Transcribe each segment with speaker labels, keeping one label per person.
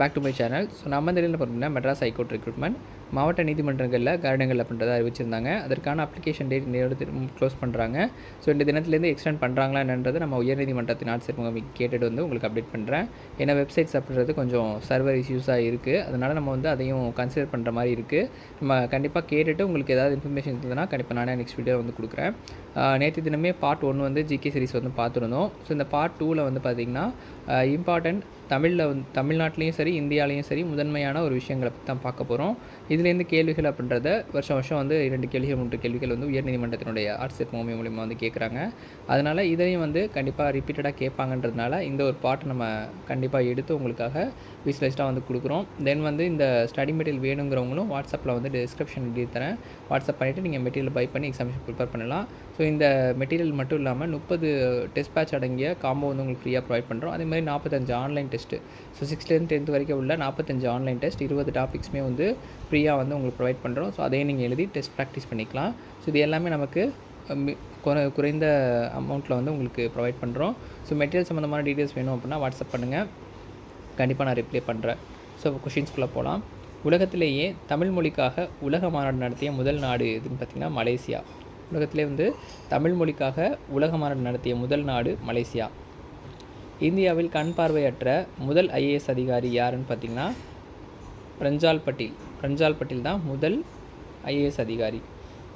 Speaker 1: Back to my channel so நம்ம தெரியல பார்த்தீங்கன்னா மெட்ராஸ் ஹைகோர்ட் ரெக்ரூட்மெண்ட் மாவட்ட நீதிமன்றங்களில் கருடங்கள் அப்படின்றத அறிவிச்சிருந்தாங்க. அதற்கான அப்ளிகேஷன் டேட் நேரோடு க்ளோஸ் பண்ணுறாங்க ஸோ இந்த தினத்துலேருந்து எக்ஸ்டெண்ட் பண்ணுறாங்களா என்னன்றது நம்ம உயர்நீதிமன்றத்தின் ஆட்சியர் முகாம் கேட்டுட்டு வந்து உங்களுக்கு அப்டேட் பண்ணுறேன் ஏன்னா வெப்சைட்ஸ் அப்படின்றது கொஞ்சம் சர்வர் இஷ்யூஸாக இருக்குது அதனால் நம்ம வந்து அதையும் கன்சிடர் பண்ணுற மாதிரி இருக்குது நம்ம கண்டிப்பாக கேட்டுட்டு உங்களுக்கு ஏதாவது இன்ஃபர்மேஷன் இருந்ததுன்னா கண்டிப்பாக நானே நெக்ஸ்ட் வீடியோ வந்து கொடுக்குறேன். நேற்று தினமே பார்ட் ஒன் வந்து ஜிகே சீரிஸ் வந்து பார்த்துருந்தோம். ஸோ இந்த பார்ட் டூவில் வந்து பார்த்திங்கன்னா இம்பார்ட்டண்ட் தமிழில் வந்து தமிழ்நாட்டிலையும் சரி இந்தியாலையும் சரி முதன்மையான ஒரு விஷயங்களை பற்றி தான் பார்க்க போகிறோம் இதுலேருந்து கேள்விகள் அப்படின்றத வருஷம் வருஷம் வந்து இரண்டு கேள்விகள் மூன்று கேள்விகள் வந்து உயர்நீதிமன்றத்தினுடைய ஆட்சியர் முகமை மூலிமா வந்து கேட்குறாங்க அதனால் இதையும் வந்து கண்டிப்பாக ரிப்பீட்டடாக கேட்பாங்கன்றதுனால இந்த ஒரு பாட்டு நம்ம கண்டிப்பாக எடுத்து உங்களுக்காக விஸ்லைஸ்டாக வந்து கொடுக்குறோம். தென் வந்து இந்த ஸ்டடி மெட்டீரியல் வேணுங்கிறவங்களும் வாட்ஸ்அப்பில் வந்து டிஸ்கிரிப்ஷன் எழுதி தரேன். வாட்ஸ்அப் பண்ணிவிட்டு நீங்கள் மெட்டீரியல் பை பண்ணி எக்ஸாமிஷன் ப்ரிப்பேர் பண்ணலாம். ஸோ இந்த மெட்டீரியல் மட்டும் இல்லாமல் முப்பது டெஸ்ட் பேட்ச் அடங்கிய காம்போ வந்து உங்களுக்கு ஃப்ரீயாக ப்ரொவைட் பண்ணுறோம் அதே மாதிரி நாற்பத்தஞ்சு ஆன்லைன் டெஸ்ட்டு ஸோ சிக்ஸ்த்லேருந்து டென்த் வரைக்கும் உள்ள நாற்பத்தஞ்சு ஆன்லைன் டெஸ்ட் இருபது டாபிக்ஸுமே வந்து ஃப்ரீயாக வந்து உங்களுக்கு ப்ரொவைட் பண்ணுறோம் ஸோ அதையும் நீங்கள் எழுதி டெஸ்ட் ப்ராக்டிஸ் பண்ணிக்கலாம். ஸோ இது எல்லாமே நமக்கு குறை குறைந்த அமௌண்ட்டில் வந்து உங்களுக்கு ப்ரொவைட் பண்ணுறோம் ஸோ மெட்டீரியல் சம்மந்தமான டீட்டெயில்ஸ் வேணும் அப்படின்னா வாட்ஸ்அப் பண்ணுங்கள் கண்டிப்பாக நான் ரிப்ளை பண்ணுறேன் ஸோ கொஷின்ஸ்குள்ளே போகலாம் உலகத்திலேயே தமிழ் மொழிக்காக உலக மாநாடு நடத்திய முதல் நாடு எதுன்னு பார்த்திங்கன்னா மலேசியா. உலகத்திலே வந்து தமிழ் மொழிக்காக உலக மாநாடு நடத்திய முதல் நாடு மலேசியா. இந்தியாவில் கண் பார்வையற்ற முதல் ஐஏஎஸ் அதிகாரி யாருன்னு பார்த்திங்கன்னா பிரஞ்சால் பட்டேல். பிரஞ்சால் பட்டேல் தான் முதல் ஐஏஎஸ் அதிகாரி.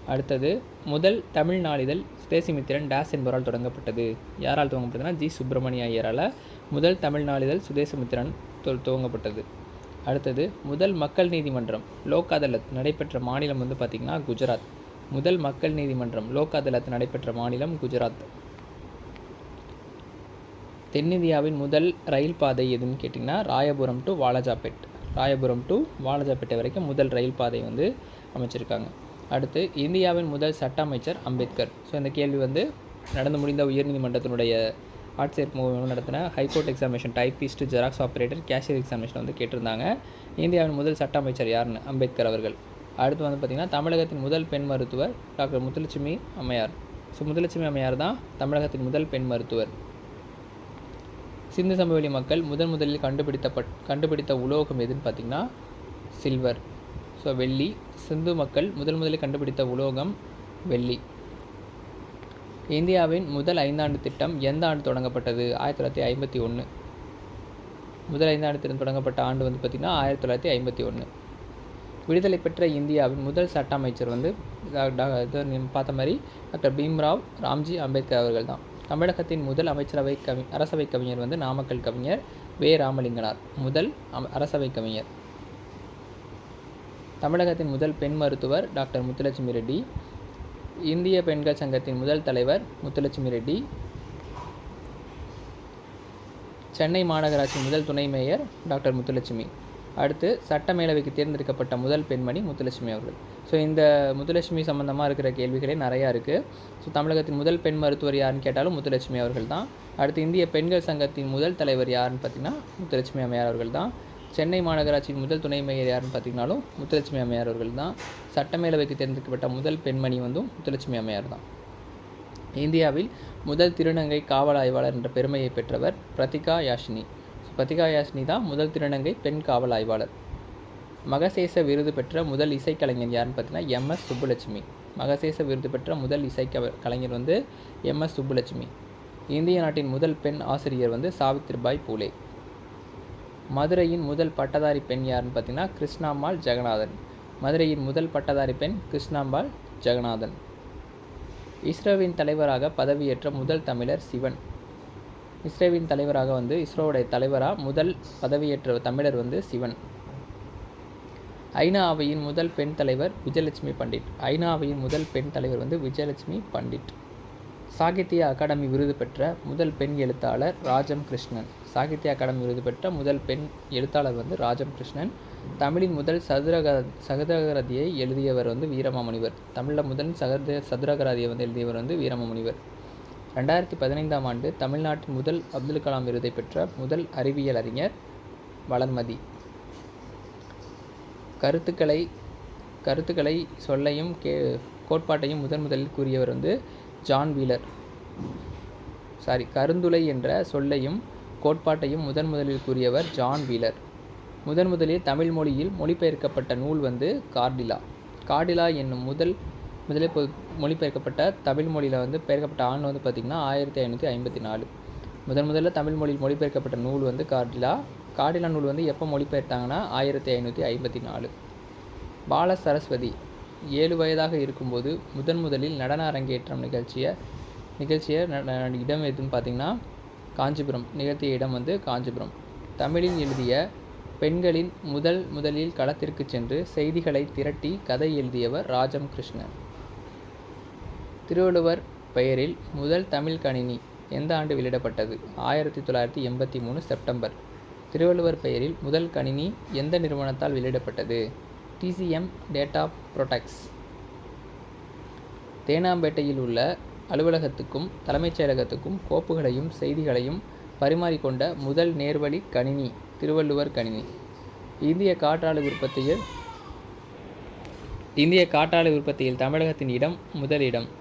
Speaker 1: அடுத்தது முதல் தமிழ் நாளிதழ் சுதேசிமித்திரன் டேஸ் என்பவரால் தொடங்கப்பட்டது. யாரால் துவங்கப்பட்டதுன்னா ஜி. சுப்பிரமணிய ஐயரால் முதல் தமிழ் நாளிதழ் சுதேசமித்திரன் துவங்கப்பட்டது. அடுத்தது முதல் மக்கள் நீதிமன்றம் லோக் அதாலத் நடைபெற்ற மாநிலம் வந்து பார்த்திங்கன்னா குஜராத். முதல் மக்கள் நீதிமன்றம் லோக் அதாலத் நடைபெற்ற மாநிலம் குஜராத். தென்னிந்தியாவின் முதல் ரயில் பாதை எதுன்னு கேட்டிங்கன்னா ராயபுரம் டு வாலாஜாபேட். ராயபுரம் டு வாலாஜாபேட்டை வரைக்கும் முதல் ரயில் பாதை வந்து அமைச்சிருக்காங்க. அடுத்து இந்தியாவின் முதல் சட்ட அமைச்சர் அம்பேத்கர். ஸோ இந்த கேள்வி வந்து நடந்து முடிந்த உயர்நீதிமன்றத்தினுடைய ஆட்சியர் மூலம் நடத்தின high court examination typist xerox operator cashier examination வந்து கேட்டிருந்தாங்க. இந்தியாவின் முதல் சட்ட அமைச்சர் யாருன்னு? அம்பேத்கர் அவர்கள். அடுத்து வந்து பார்த்திங்கன்னா தமிழகத்தின் முதல் பெண் மருத்துவர் டாக்டர் முத்துலட்சுமி அம்மையார். ஸோ முத்துலட்சுமி அம்மையார் தான் தமிழகத்தின் முதல் பெண் மருத்துவர். சிந்து சமவெளி மக்கள் முதன் முதலில் கண்டுபிடித்தப்பட் கண்டுபிடித்த உலோகம் எதுன்னு பார்த்திங்கன்னா சில்வர். ஸோ வெள்ளி. சிந்து மக்கள் முதல் முதலில் கண்டுபிடித்த உலோகம் வெள்ளி. இந்தியாவின் முதல் ஐந்தாண்டு திட்டம் எந்த ஆண்டு தொடங்கப்பட்டது? ஆயிரத்தி தொள்ளாயிரத்தி ஐம்பத்தி ஒன்று முதல் ஐந்தாண்டு திட்டம் தொடங்கப்பட்ட ஆண்டு வந்து பார்த்திங்கன்னா ஆயிரத்தி தொள்ளாயிரத்தி ஐம்பத்தி ஒன்று விடுதலை பெற்ற இந்தியாவின் முதல் சட்ட அமைச்சர் வந்து பார்த்த மாதிரி டாக்டர் பீம்ராவ் ராம்ஜி அம்பேத்கர் அவர்கள் தான். தமிழகத்தின் முதல் அமைச்சரவை கவி அரசவை கவிஞர் வந்து நாமக்கல் கவிஞர் வே. ராமலிங்கனார் முதல் அரசவை கவிஞர். தமிழகத்தின் முதல் பெண் மருத்துவர் டாக்டர் முத்துலட்சுமி ரெட்டி இந்திய பெண்கள் சங்கத்தின் முதல் தலைவர் முத்துலட்சுமி ரெட்டி சென்னை மாநகராட்சி முதல் துணை மேயர் டாக்டர் முத்துலட்சுமி. அடுத்து சட்டமேலவைக்கு தேர்ந்தெடுக்கப்பட்ட முதல் பெண்மணி முத்துலட்சுமி அவர்கள். ஸோ இந்த முத்துலட்சுமி சம்மந்தமாக இருக்கிற கேள்விகளே நிறையா இருக்குது ஸோ தமிழகத்தின் முதல் பெண் மருத்துவர் யாருன்னு கேட்டாலும் முத்துலட்சுமி அவர்கள் தான். அடுத்து இந்திய பெண்கள் சங்கத்தின் முதல் தலைவர் யாருன்னு பார்த்திங்கன்னா முத்துலட்சுமி அம்மையார் அவர்கள் தான். சென்னை மாநகராட்சியின் முதல் துணை மேயர் யாருன்னு பார்த்திங்கனாலும் முத்துலட்சுமி அம்மையார் அவர்கள் தான். சட்டமேலவைக்கு தேர்ந்தெடுக்கப்பட்ட முதல் பெண்மணி வந்து முத்துலட்சுமி அம்மையார் தான். இந்தியாவில் முதல் திருநங்கை காவல் ஆய்வாளர் என்ற பெருமையை பெற்றவர் பிரதிகா யாஷினி. பிரதிகா தான் முதல் திருநங்கை பெண் காவல் ஆய்வாளர். மகசேச விருது பெற்ற முதல் இசைக்கலைஞர் யாருன்னு பார்த்தீங்கன்னா எம்எஸ் சுப்புலட்சுமி. மகசேச விருது பெற்ற முதல் இசை கலைஞர் வந்து எம்எஸ் சுப்புலட்சுமி. இந்திய நாட்டின் முதல் பெண் ஆசிரியர் வந்து சாவித்ரிபாய் பூலே. மதுரையின் முதல் பட்டதாரி பெண் யாருன்னு பார்த்தீங்கன்னா கிருஷ்ணாம்பாள் ஜெகநாதன். மதுரையின் முதல் பட்டதாரி பெண் கிருஷ்ணாம்பாள் ஜெகநாதன். இஸ்ரோவின் தலைவராக பதவியேற்ற முதல் தமிழர் சிவன். இஸ்ரேவின் தலைவராக வந்து இஸ்ரோவுடைய தலைவராக முதல் பதவியேற்ற தமிழர் வந்து சிவன். ஐநா அவையின் முதல் பெண் தலைவர் விஜயலட்சுமி பண்டிட். ஐநா அவையின் முதல் பெண் தலைவர் வந்து விஜயலட்சுமி பண்டிட். சாகித்ய அகாடமி விருது பெற்ற முதல் பெண் எழுத்தாளர் ராஜம் கிருஷ்ணன். சாகித்ய அகாடமி விருது பெற்ற முதல் பெண் எழுத்தாளர் வந்து ராஜம் கிருஷ்ணன். தமிழின் முதல் சதுரக சதுரகரதியை எழுதியவர் வந்து வீரமாமுனிவர். தமிழில் முதல் சகத சதுரகராதியை வந்து எழுதியவர் வந்து வீரமாமுனிவர். ரெண்டாயிரத்தி பதினைந்தாம் ஆண்டு தமிழ்நாட்டின் முதல் அப்துல் கலாம் விருதை பெற்ற முதல் அறிவியல் அறிஞர் வளர்மதி. கருத்துக்களை கருத்துக்களை சொல்லையும் கே கோட்பாட்டையும் முதன் முதலில் கூறியவர் வந்து ஜான் வீலர். சாரி கருந்துளை என்ற சொல்லையும் கோட்பாட்டையும் முதன் முதலில் கூறியவர் ஜான் வீலர். முதன் முதலில் தமிழ் மொழியில் மொழிபெயர்க்கப்பட்ட நூல் வந்து கார்டிலா. கார்டிலா என்னும் முதல் முதலே பொ மொழிபெயர்க்கப்பட்ட தமிழ் மொழியில் வந்து பெயர்க்கப்பட்ட ஆண் வந்து பார்த்திங்கன்னா ஆயிரத்தி ஐநூற்றி ஐம்பத்தி நாலு. முதன் முதல்ல தமிழ் மொழியில் மொழிபெயர்க்கப்பட்ட நூல் வந்து காடிலா காடிலா நூல் வந்து எப்போ மொழிபெயர்த்தாங்கன்னா ஆயிரத்தி ஐநூற்றி ஐம்பத்தி நாலு. பால சரஸ்வதி ஏழு வயதாக இருக்கும்போது முதன் முதலில் நடன அரங்கேற்றம் நிகழ்ச்சியை நிகழ்ச்சியை ந- இடம் எதுன்னு பார்த்திங்கன்னா காஞ்சிபுரம் நிகழ்த்திய இடம் வந்து காஞ்சிபுரம். தமிழில் எழுதிய பெண்களின் முதல் முதலில் களத்திற்கு சென்று செய்திகளை திரட்டி கதை எழுதியவர் ராஜம் கிருஷ்ணன். திருவள்ளுவர் பெயரில் முதல் தமிழ் கணினி எந்த ஆண்டு வெளியிடப்பட்டது? ஆயிரத்தி தொள்ளாயிரத்தி எண்பத்தி மூணு செப்டம்பர். திருவள்ளுவர் பெயரில் முதல் கணினி எந்த நிறுவனத்தால் வெளியிடப்பட்டது? டிசிஎம் டேட்டா ப்ரொடக்ட்ஸ் தேனாம்பேட்டையில் உள்ள அலுவலகத்துக்கும் தலைமைச் செயலகத்துக்கும் கோப்புகளையும் செய்திகளையும் பரிமாறிக்கொண்ட முதல் நேர்வழி கணினி திருவள்ளுவர் கணினி. இந்திய காற்றாலை உற்பத்தியில் இந்திய காற்றாலை உற்பத்தியில் தமிழகத்தின் இடம் முதலிடம்.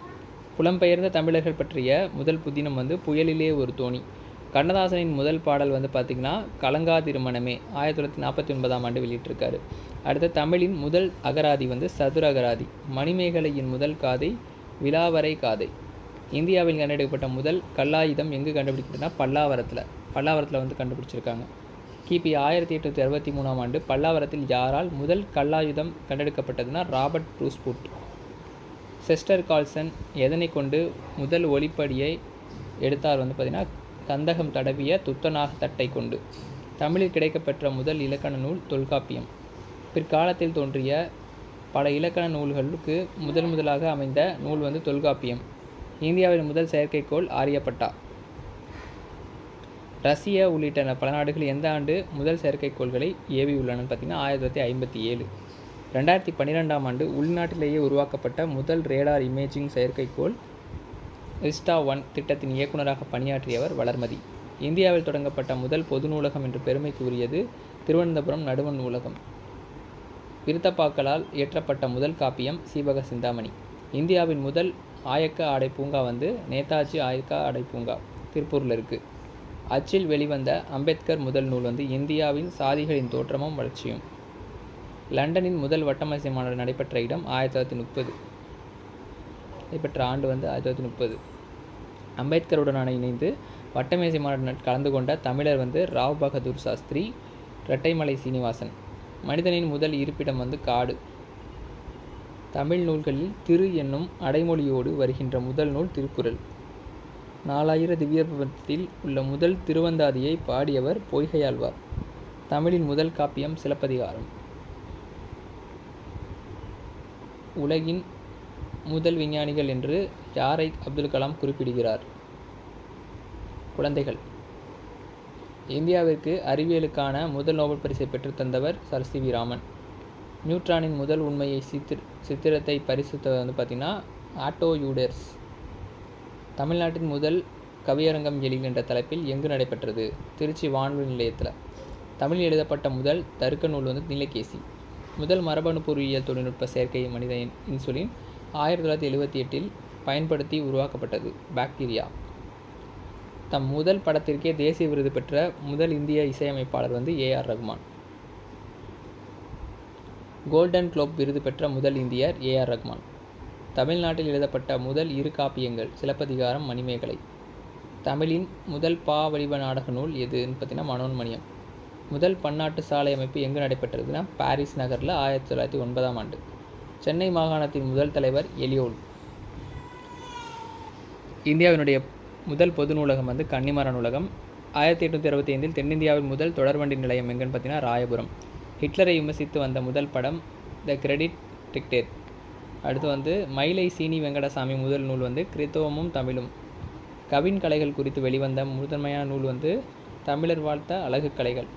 Speaker 1: புலம்பெயர்ந்த தமிழர்கள் பற்றிய முதல் புதினம் வந்து புயலிலே ஒரு தோணி. கண்ணதாசனின் முதல் பாடல் வந்து பார்த்திங்கன்னா கலங்கா திருமணமே ஆயிரத்தி தொள்ளாயிரத்தி நாற்பத்தி ஒன்பதாம் ஆண்டு வெளியிட்டிருக்காரு. அடுத்து தமிழின் முதல் அகராதி வந்து சதுர அகராதி மணிமேகலையின் முதல் காதை விலாவரை காதை. இந்தியாவில் கண்டெடுக்கப்பட்ட முதல் கல்லாயுதம் எங்கு கண்டுபிடிக்கிறதுனா பல்லாவரத்தில். பல்லாவரத்தில் வந்து கண்டுபிடிச்சிருக்காங்க. கிபி ஆயிரத்தி எட்நூற்றி அறுபத்தி மூணாம் ஆண்டு பல்லாவரத்தில் யாரால் முதல் கல்லாயுதம் கண்டெடுக்கப்பட்டதுன்னா ராபர்ட் ப்ரூஸ்புட். செஸ்டர் கால்சன் எதனை கொண்டு முதல் ஒளிப்படியை எடுத்தார் வந்து பார்த்திங்கன்னா கந்தகம் தடவிய துத்தநாக தட்டை கொண்டு. தமிழில் கிடைக்கப்பெற்ற முதல் இலக்கண நூல் தொல்காப்பியம். பிற்காலத்தில் தோன்றிய பல இலக்கண நூல்களுக்கு முதல் முதலாக அமைந்த நூல் வந்து தொல்காப்பியம். இந்தியாவின் முதல் செயற்கைக்கோள் ஆரியப்பட்டா. ரஷ்யா உள்ளிட்ட பல நாடுகள் எந்த ஆண்டு முதல் செயற்கைக்கோள்களை ஏவியுள்ளனன்னு பார்த்தீங்கன்னா ஆயிரத்தி தொள்ளாயிரத்தி ஐம்பத்தி ஏழு. ரெண்டாயிரத்தி பன்னிரெண்டாம் ஆண்டு உள்நாட்டிலேயே உருவாக்கப்பட்ட முதல் ரேடார் இமேஜிங் செயற்கைக்கோள் ரிஸ்டா ஒன் திட்டத்தின் இயக்குநராக பணியாற்றியவர் வளர்மதி. இந்தியாவில் தொடங்கப்பட்ட முதல் பொது நூலகம் என்று பெருமைக்கு உரியது திருவனந்தபுரம் நடுவண் நூலகம். விருத்தப்பாக்களால் இயற்றப்பட்ட முதல் காப்பியம் சீவக சிந்தாமணி. இந்தியாவின் முதல் ஆயக்க ஆடை பூங்கா வந்து நேதாஜி ஆயக்க ஆடை பூங்கா திருப்பூரில் இருக்குது அச்சில் வெளிவந்த அம்பேத்கர் முதல் நூல் வந்து இந்தியாவின் சாதிகளின் தோற்றமும் வளர்ச்சியும். லண்டனின் முதல் வட்டமேசை மாநாடு நடைபெற்ற இடம் ஆயிரத்தி தொள்ளாயிரத்தி முப்பது. நடைபெற்ற ஆண்டு வந்து ஆயிரத்தி தொள்ளாயிரத்தி முப்பது. அம்பேத்கருடனான இணைந்து வட்டமேசை மாநாடு கலந்து கொண்ட தமிழர் வந்து ராவ் பகதூர் சாஸ்திரி இரட்டைமலை சீனிவாசன். மனிதனின் முதல் இருப்பிடம் வந்து காடு. தமிழ் நூல்களில் திரு என்னும் அடைமொழியோடு வருகின்ற முதல் நூல் திருக்குறள். நாலாயிர திவ்ய உள்ள முதல் திருவந்தாதியை பாடியவர் பொய்கையாழ்வார். தமிழின் முதல் காப்பியம் சிலப்பதிகாரம். உலகின் முதல் விஞ்ஞானிகள் என்று யாரை அப்துல் கலாம் குறிப்பிடுகிறார்? குழந்தைகள். இந்தியாவிற்கு அறிவியலுக்கான முதல் நோபல் பரிசை பெற்று தந்தவர் சர். சி. வி. ராமன். நியூட்ரானின் முதல் உண்மையை சித்திர சித்திரத்தை பரிசுத்தது வந்து பார்த்திங்கன்னா ஆட்டோ யூடர்ஸ். தமிழ்நாட்டின் முதல் கவியரங்கம் எழில் என்ற தலைப்பில் எங்கு நடைபெற்றது? திருச்சி வானொலி நிலையத்தில். தமிழில் எழுதப்பட்ட முதல் தருக்க நூல் வந்து நீலகேசி. முதல் மரபணு பொறியியல் தொழில்நுட்ப செயற்கை மனித இன்சுலின் ஆயிரத்தி தொள்ளாயிரத்தி எழுபத்தி எட்டில் பயன்படுத்தி உருவாக்கப்பட்டது பாக்டீரியா. தம் முதல் படத்திற்கே தேசிய விருது பெற்ற முதல் இந்திய இசையமைப்பாளர் வந்து ஏஆர் ரகுமான். கோல்டன் குளோப் விருது பெற்ற முதல் இந்தியர் ஏஆர் ரகுமான். தமிழ்நாட்டில் எழுதப்பட்ட முதல் இரு காப்பியங்கள் சிலப்பதிகாரம் மணிமேகலை. தமிழின் முதல் பா வடிவ நாடக நூல் எதுன்னு பார்த்தீங்கன்னா மனோன்மணியம். முதல் பன்னாட்டு சாலை அமைப்பு எங்கு நடைபெற்றதுன்னா பாரிஸ் நகரில் ஆயிரத்தி தொள்ளாயிரத்தி ஒன்பதாம் ஆண்டு. சென்னை மாகாணத்தின் முதல் தலைவர் எலியோல். இந்தியாவினுடைய முதல் பொது நூலகம் வந்து கன்னிமர நூலகம். ஆயிரத்தி எட்நூற்றி அறுபத்தி ஐந்தில் தென்னிந்தியாவின் முதல் தொடர்வண்டி நிலையம் எங்கன்னு பார்த்தீங்கன்னா ராயபுரம். ஹிட்லரை விமர்சித்து வந்த முதல் படம் த கிரெடிட் டிக்டேட் அடுத்து வந்து மயிலை சீனி வெங்கடசாமி முதல் நூல் வந்து கிறித்தவமும் தமிழும். கவின் கலைகள் குறித்து வெளிவந்த முதன்மையான நூல் வந்து தமிழர் வாழ்த்த அழகு கலைகள்.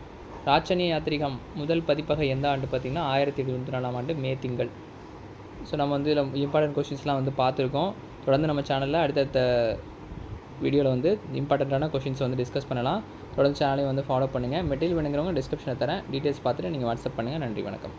Speaker 1: ராட்சணிய யாத்திரிகம் முதல் பதிப்பக எந்த ஆண்டு பார்த்திங்கன்னா ஆயிரத்தி எழுநூற்றி நாலாம் ஆண்டு மே திங்கள். ஸோ நம்ம வந்து இதில் இம்பார்ட்டன்ட் கொஷின்ஸ்லாம் வந்து பார்த்துருக்கோம். தொடர்ந்து நம்ம சேனலில் அடுத்தடுத்த வீடியோவில் வந்து இம்பார்ட்டண்ட்டான கொஷின்ஸ் வந்து டிஸ்கஸ் பண்ணலாம். தொடர்ந்து சேனலையும் வந்து ஃபாலோ பண்ணுங்கள் மெட்டீரியல் வேணுங்கிறவங்க டிஸ்கிரிப்ஷனில் தரேன். டீட்டெயில்ஸ் பார்த்துட்டு நீங்கள் வாட்ஸ்அப் பண்ணுங்கள் நன்றி வணக்கம்.